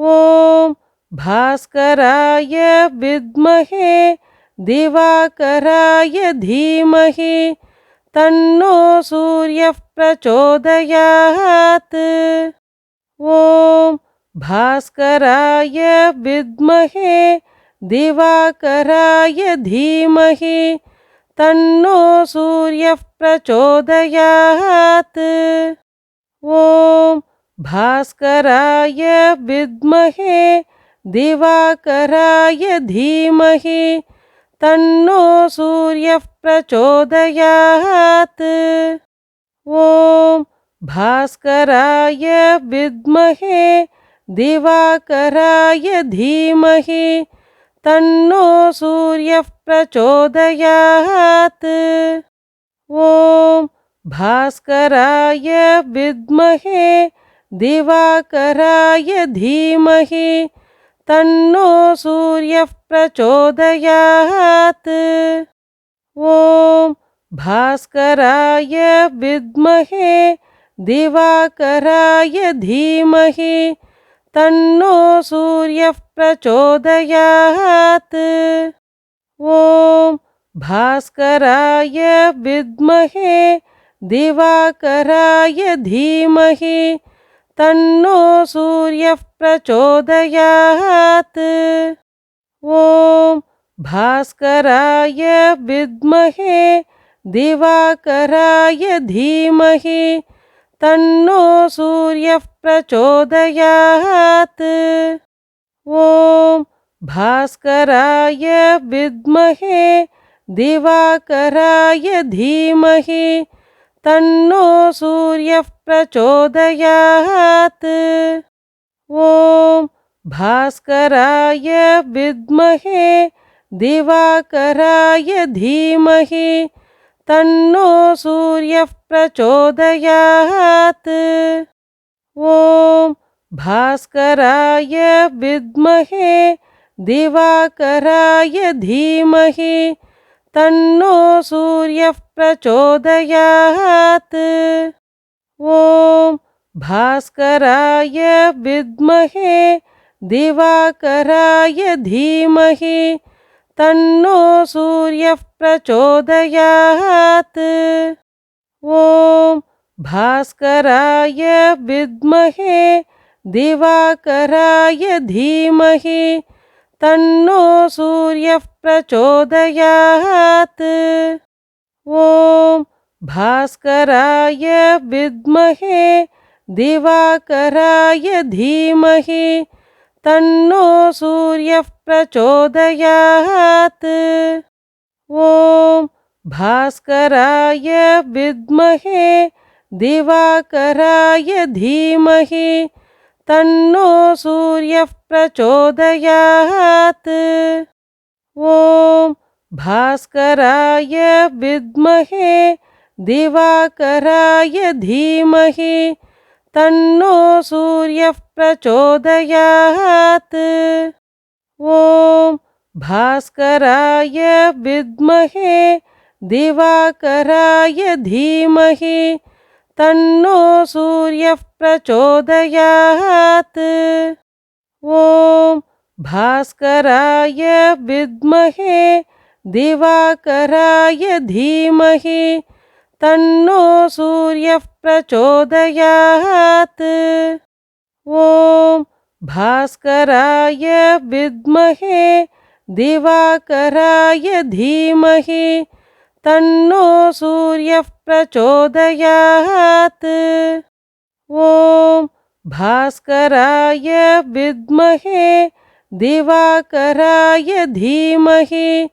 ॐ भास्कराय विद्महे, दिवाकराय धीमहि, तन्नो सूर्यः प्रचोदयात्। ॐ भास्कराय विद्महे, दिवाकराय धीमहि, तन्नो सूर्यः प्रचोदयात्। ॐ भास्कराय विद्महे, दिवाकराय धीमहि, तन्नो सूर्यः प्रचोदयात्। ॐ भास्कराय विद्महे, दिवाकराय धीमहि, तन्नो सूर्यः प्रचोदयात्। ॐ भास्कराय विद्महे दिवाकराय धीमहि, तन्नो सूर्यः प्रचोदयात्। ॐ भास्कराय विद्महे, दिवाकराय धीमहि, तन्नो सूर्यः प्रचोदयात्। ॐ भास्कराय विद्महे, दिवाकराय धीमहि तन्नो सूर्यः प्रचोदयात्। ॐ भास्कराय विद्महे, दिवाकराय धीमहि, तन्नो सूर्यः प्रचोदयात्। भास्कराय विद्महे, दिवाकराय धीमहि तन्नो सूर्यः प्रचोदयात्। ॐ भास्कराय विद्महे, दिवाकराय धीमहि, तन्नो सूर्यः प्रचोदयात्। ॐ भास्कराय विद्महे, दिवाकराय धीमहि तन्नो सूर्यः प्रचोदयात्। ॐ भास्कराय विद्महे, दिवाकराय धीमहि, तन्नो सूर्यः प्रचोदयात्। ॐ भास्कराय विद्महे, दिवाकराय धीमहि तन्नो सूर्यः प्रचोदयात्। ॐ भास्कराय विद्महे, दिवाकराय धीमहि, तन्नो सूर्यः प्रचोदयात्। ॐ भास्कराय विद्महे, दिवाकराय धीमहि तन्नो सूर्यः प्रचोदयात्। ॐ भास्कराय विद्महे, दिवाकराय धीमहि, तन्नो सूर्यः प्रचोदयात्। ॐ भास्कराय विद्महे, दिवाकराय धीमहि तन्नो सूर्यः प्रचोदयात्। ॐ भास्कराय विद्महे, दिवाकराय धीमहि, तन्नो सूर्यः प्रचोदयात्। भास्कराय विद्महे, दिवाकराय धीमहि तन्नो सूर्यः प्रचोदयात्। ॐ भास्कराय विद्महे, दिवाकराय धीमहि,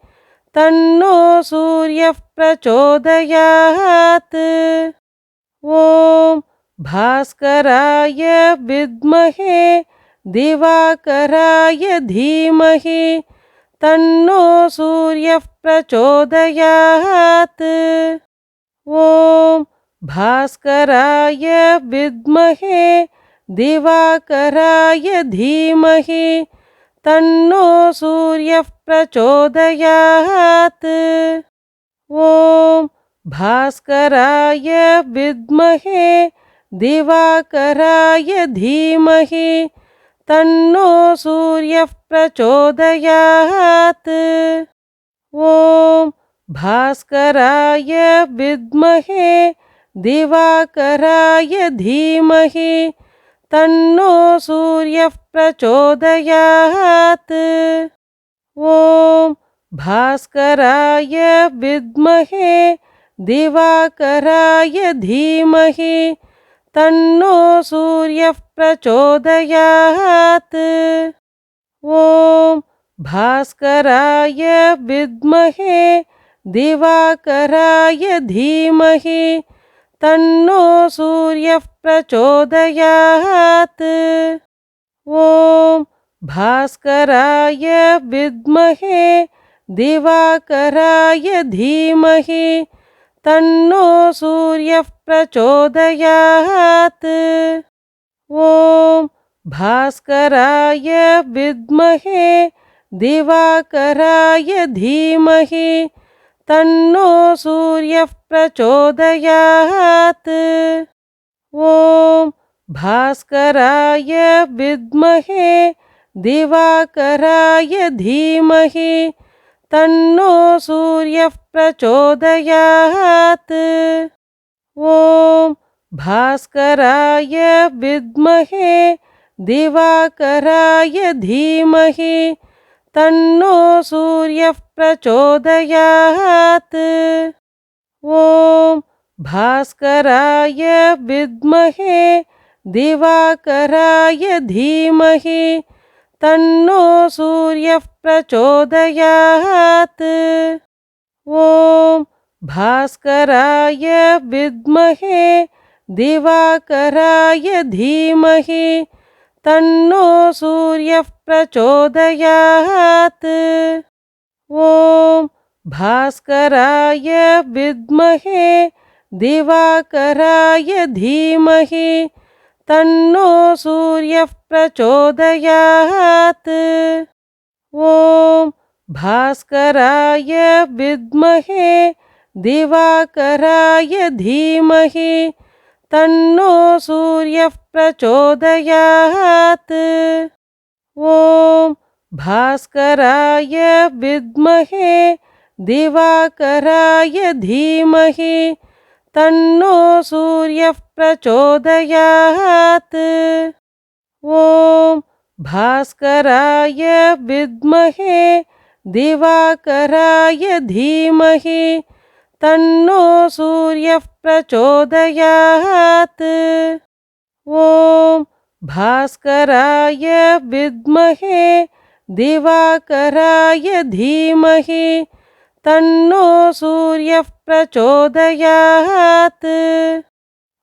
तन्नो सूर्यः प्रचोदयात्। ॐ भास्कराय विद्महे, दिवाकराय धीमहि, तन्नो सूर्यः प्रचोदयात्। ॐ भास्कराय विद्महे, दिवाकराय धीमहि, तन्नो सूर्यः प्रचोदयात्। ॐ भास्कराय विद्महे, दिवाकराय धीमहि, तन्नो सूर्यः प्रचोदयात्। ॐ भास्कराय विद्महे, दिवाकराय धीमहि, तन्नो सूर्यः प्रचोदयात्। ॐ भास्कराय विद्महे, दिवाकराय धीमहि, तन्नो सूर्यः प्रचोदयात्। ॐ भास्कराय विद्महे, दिवाकराय धीमहि, तन्नो सूर्यः प्रचोदयात्। ॐ भास्कराय विद्महे, दिवाकराय धीमहि, तन्नो सूर्यः प्रचोदयात्। ॐ भास्कराय विद्महे दिवाकराय धीमहि, तन्नो सूर्यः प्रचोदयात्। ॐ भास्कराय विद्महे, दिवाकराय धीमहि, तन्नो सूर्यः प्रचोदयात्। ॐ भास्कराय विद्महे, दिवाकराय धीमहि तन्नो सूर्यः प्रचोदयात्। ॐ भास्कराय विद्महे, दिवाकराय धीमहि, तन्नो सूर्यः प्रचोदयात्। ॐ भास्कराय विद्महे, दिवाकराय धीमहि, तन्नो सूर्यः प्रचोदयात्। ॐ भास्कराय विद्महे, दिवाकराय धीमहि, तन्नो सूर्यः प्रचोदयात्। ॐ भास्कराय विद्महे, दिवाकराय धीमहि, तन्नो सूर्यः प्रचोदयात्। ॐ भास्कराय विद्महे, दिवाकराय धीमहि, तन्नो सूर्यः प्रचोदयात्। ॐ भास्कराय विद्महे, दिवाकराय धीमहि, तन्नो सूर्यः प्रचोदयात्। भास्कराय विद्महे, दिवाकराय धीमहि, तन्नो सूर्यः प्रचोदयात्।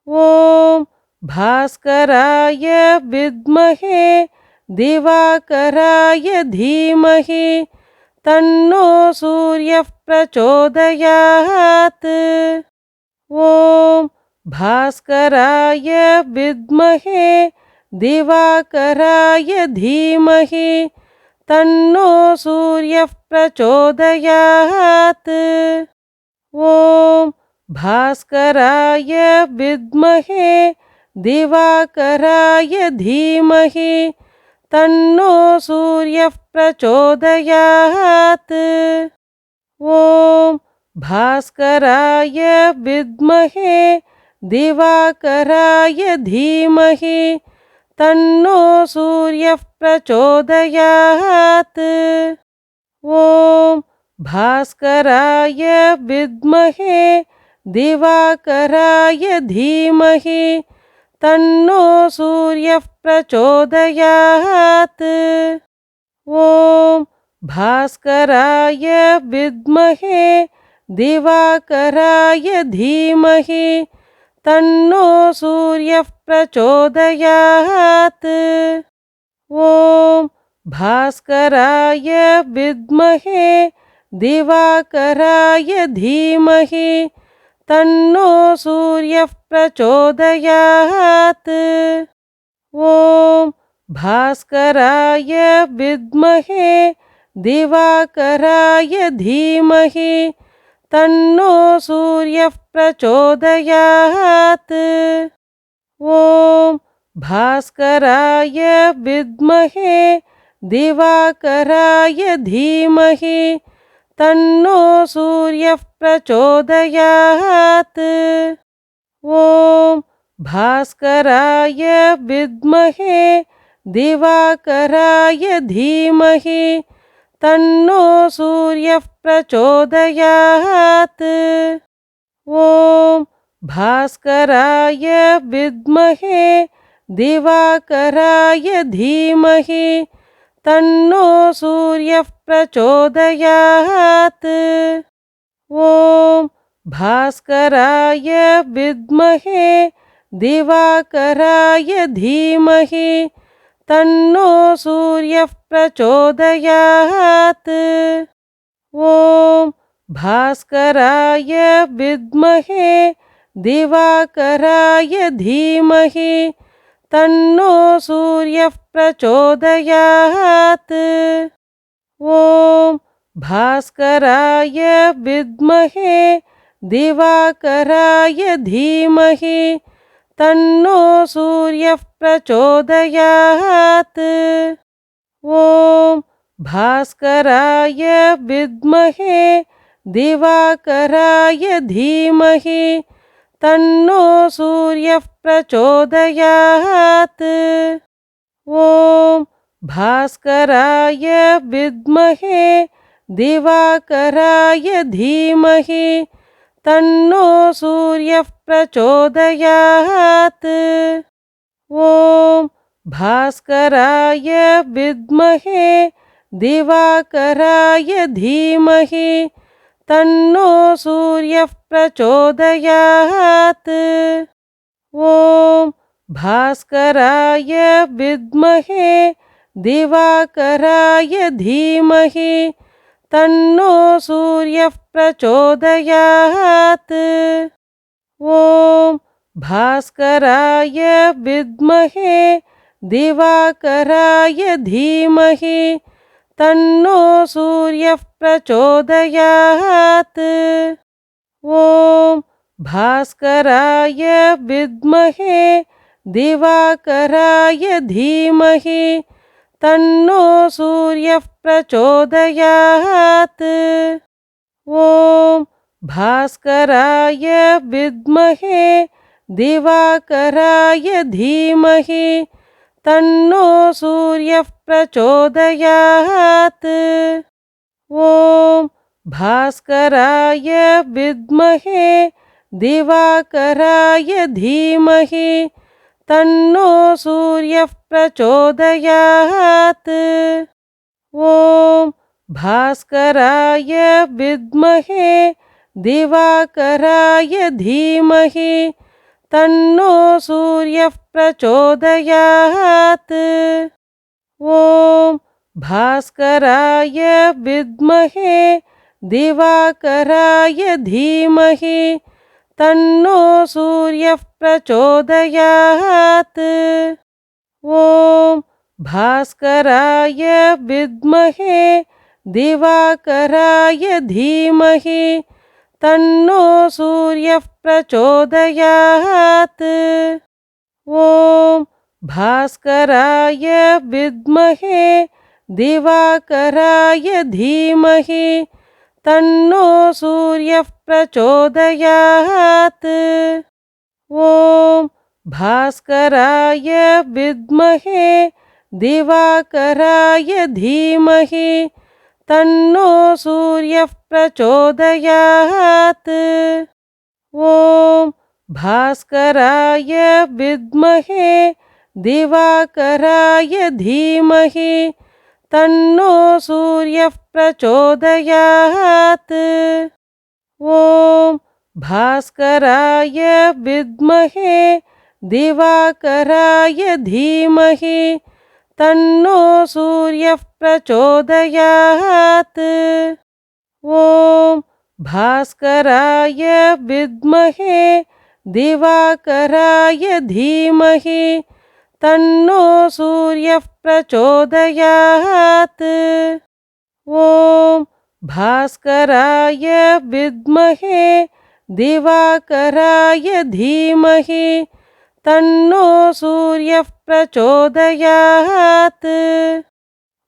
ॐ भास्कराय विद्महे, दिवाकराय धीमहि, तन्नो सूर्यः प्रचोदयात्। ॐ भास्कराय विद्महे दिवाकराय धीमहि, तन्नो सूर्यः प्रचोदयात्। ॐ भास्कराय विद्महे, दिवाकराय धीमहि, तन्नो सूर्यः प्रचोदयात्। ॐ भास्कराय विद्महे, दिवाकराय धीमहि तन्नो सूर्यः प्रचोदयात्। ॐ भास्कराय विद्महे, दिवाकराय धीमहि, तन्नो सूर्यः प्रचोदयात्। ॐ भास्कराय विद्महे, दिवाकराय धीमहि तन्नो सूर्यः प्रचोदयात्। ॐ भास्कराय विद्महे, दिवाकराय धीमहि, तन्नो सूर्यः प्रचोदयात्। ॐ भास्कराय विद्महे, दिवाकराय धीमहि, तन्नो सूर्यः प्रचोदयात्। ॐ भास्कराय विद्महे, दिवाकराय धीमहि, तन्नो सूर्यः प्रचोदयात्। ॐ भास्कराय विद्महे, दिवाकराय धीमहि, तन्नो सूर्यः प्रचोदयात्। ॐ भास्कराय विद्महे, दिवाकराय धीमहि, तन्नो सूर्यः प्रचोदयात्। ॐ भास्कराय विद्महे, दिवाकराय धीमहि, तन्नो सूर्यः प्रचोदयात्। भास्कराय विद्महे, दिवाकराय धीमहि, तन्नो सूर्यः प्रचोदयात्। ॐ भास्कराय विद्महे, दिवाकराय धीमहि, तन्नो सूर्यः प्रचोदयात्। ॐ भास्कराय विद्महे दिवाकराय धीमहि तन्नो सूर्यः प्रचोदयात्। ॐ भास्कराय विद्महे दिवाकराय धीमहि तन्नो सूर्यः प्रचोदयात्। ॐ भास्कराय विद्महे दिवाकराय धीमहि तन्नो सूर्यः प्रचोदयात्। ॐ भास्कराय विद्महे, दिवाकराय धीमहि, तन्नो सूर्यः प्रचोदयात्। ॐ भास्कराय विद्महे, दिवाकराय धीमहि तन्नो सूर्यः प्रचोदयात्। ॐ भास्कराय विद्महे, दिवाकराय धीमहि, तन्नो सूर्यः प्रचोदयात्। ॐ भास्कराय विद्महे, दिवाकराय धीमहि तन्नो सूर्यः प्रचोदयात्। ॐ भास्कराय विद्महे, दिवाकराय धीमहि, तन्नो सूर्यः प्रचोदयात्। ॐ भास्कराय विद्महे, दिवाकराय धीमहि तन्नो सूर्यः प्रचोदयात्। ॐ भास्कराय विद्महे, दिवाकराय धीमहि, तन्नो सूर्यः प्रचोदयात्। ॐ भास्कराय विद्महे, दिवाकराय धीमहि तन्नो सूर्यः प्रचोदयात्। ॐ भास्कराय विद्महे, दिवाकराय धीमहि, तन्नो सूर्यः प्रचोदयात्। भास्कराय विद्महे, दिवाकराय धीमहि तन्नो सूर्यः प्रचोदयात्। ॐ भास्कराय विद्महे, दिवाकराय धीमहि, तन्नो सूर्यः प्रचोदयात्। ॐ भास्कराय विद्महे, दिवाकराय धीमहि तन्नो सूर्यः प्रचोदयात्। ॐ भास्कराय विद्महे, दिवाकराय धीमहि, तन्नो सूर्यः प्रचोदयात्। ॐ भास्कराय विद्महे, दिवाकराय धीमहि तन्नो सूर्यः प्रचोदयात्।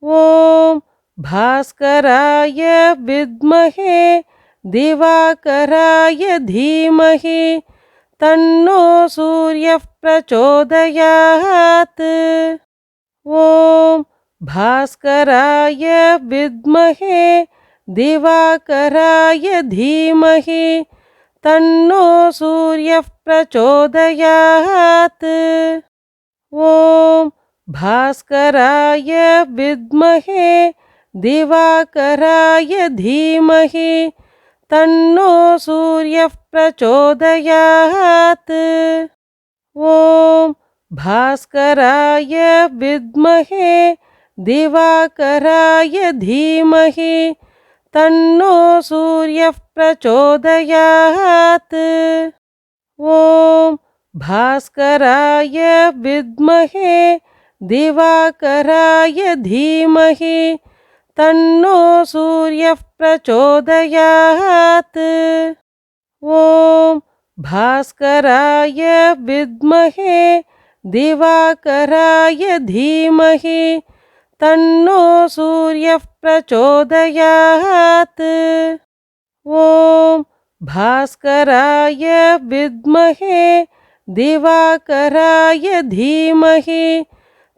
ॐ भास्कराय विद्महे, दिवाकराय धीमहि, तन्नो सूर्यः प्रचोदयात्। ॐ भास्कराय विद्महे, दिवाकराय धीमहि तन्नो सूर्यः प्रचोदयात्। ॐ भास्कराय विद्महे, दिवाकराय धीमहि, तन्नो सूर्यः प्रचोदयात्। ॐ भास्कराय विद्महे, दिवाकराय धीमहि, तन्नो सूर्यः प्रचोदयात्। ॐ भास्कराय विद्महे, दिवाकराय धीमहि, तन्नो सूर्यः प्रचोदयात्। ॐ भास्कराय विद्महे, दिवाकराय धीमहि, तन्नो सूर्यः प्रचोदयात्। ॐ भास्कराय विद्महे, दिवाकराय धीमहि,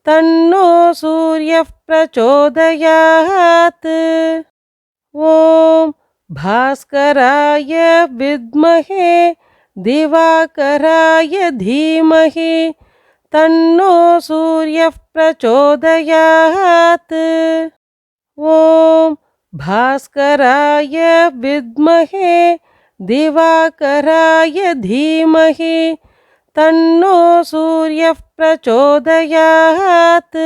तन्नो सूर्यः प्रचोदयात्। ॐ भास्कराय विद्महे, दिवाकराय धीमहि, तन्नो सूर्यः प्रचोदयात्। भास्कराय विद्महे, दिवाकराय धीमहि, तन्नो सूर्यः प्रचोदयात्।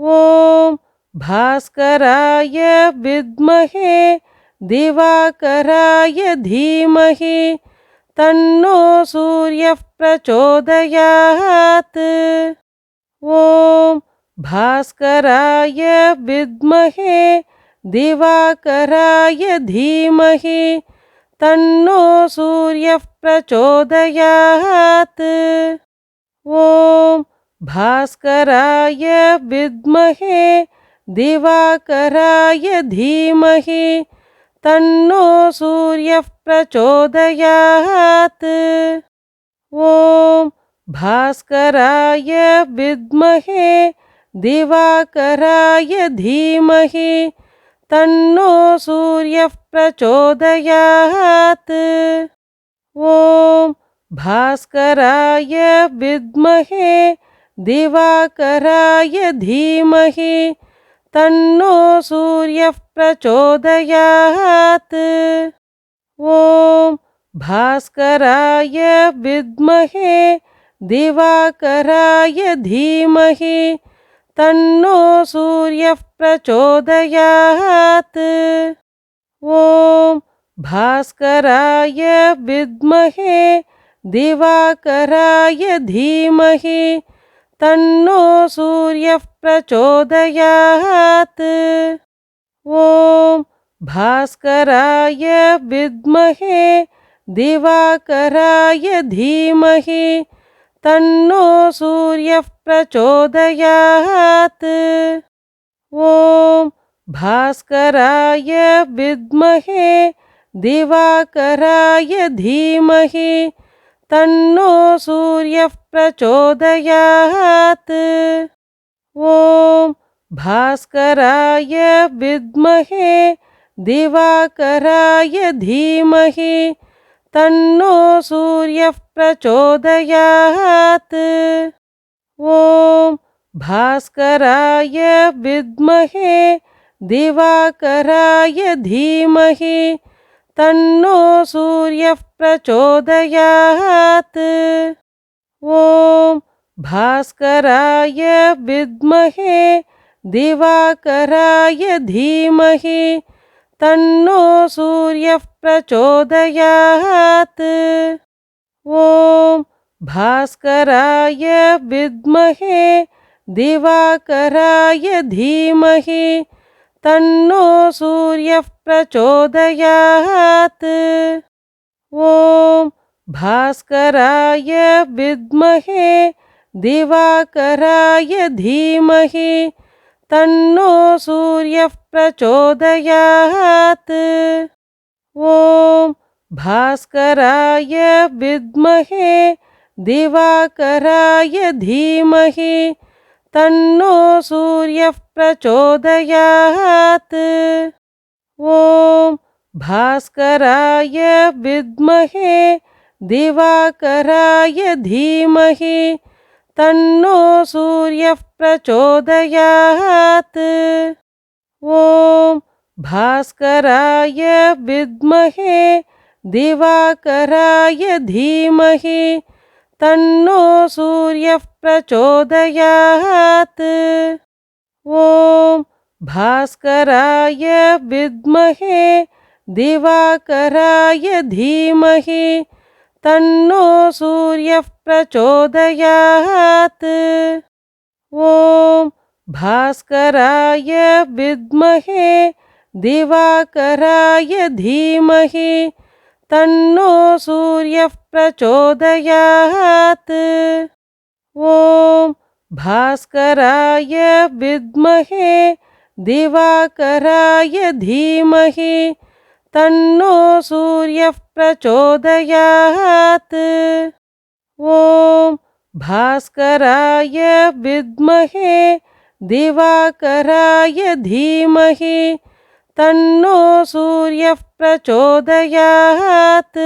ॐ भास्कराय विद्महे, दिवाकराय धीमहि, तन्नो सूर्यः प्रचोदयात्। ॐ भास्कराय विद्महे दिवाकराय धीमहि, तन्नो सूर्यः प्रचोदयात्। ॐ भास्कराय विद्महे, दिवाकराय धीमहि, तन्नो सूर्यः प्रचोदयात्। ॐ भास्कराय विद्महे, दिवाकराय धीमहि तन्नो सूर्यः प्रचोदयात्। ॐ भास्कराय विद्महे, दिवाकराय धीमहि, तन्नो सूर्यः प्रचोदयात्। ॐ भास्कराय विद्महे, दिवाकराय धीमहि तन्नो सूर्यः प्रचोदयात्। ॐ भास्कराय विद्महे, दिवाकराय धीमहि, तन्नो सूर्यः प्रचोदयात्। ॐ भास्कराय विद्महे, दिवाकराय धीमहि, तन्नो सूर्यः प्रचोदयात्। ॐ भास्कराय विद्महे, दिवाकराय धीमहि, तन्नो सूर्यः प्रचोदयात्। ॐ भास्कराय विद्महे, दिवाकराय धीमहि, तन्नो सूर्यः प्रचोदयात्। ॐ भास्कराय विद्महे, दिवाकराय धीमहि, तन्नो सूर्यः प्रचोदयात्। ॐ भास्कराय विद्महे, दिवाकराय धीमहि, तन्नो सूर्यः प्रचोदयात्। ॐ भास्कराय विद्महे, दिवाकराय धीमहि, तन्नो सूर्यः प्रचोदयात्। ॐ भास्कराय विद्महे, दिवाकराय धीमहि, तन्नो सूर्यः प्रचोदयात्। ॐ भास्कराय विद्महे दिवाकराय धीमहि, तन्नो सूर्यः प्रचोदयात्। ॐ भास्कराय विद्महे, दिवाकराय धीमहि, तन्नो सूर्यः प्रचोदयात्। ॐ भास्कराय विद्महे, दिवाकराय धीमहि तन्नो सूर्यः प्रचोदयात्। ॐ भास्कराय विद्महे, दिवाकराय धीमहि, तन्नो सूर्यः प्रचोदयात्। ॐ भास्कराय विद्महे, दिवाकराय धीमहि तन्नो सूर्यः प्रचोदयात्। ॐ भास्कराय विद्महे, दिवाकराय धीमहि, तन्नो सूर्यः प्रचोदयात्। ॐ भास्कराय विद्महे, दिवाकराय धीमहि तन्नो सूर्यः प्रचोदयात्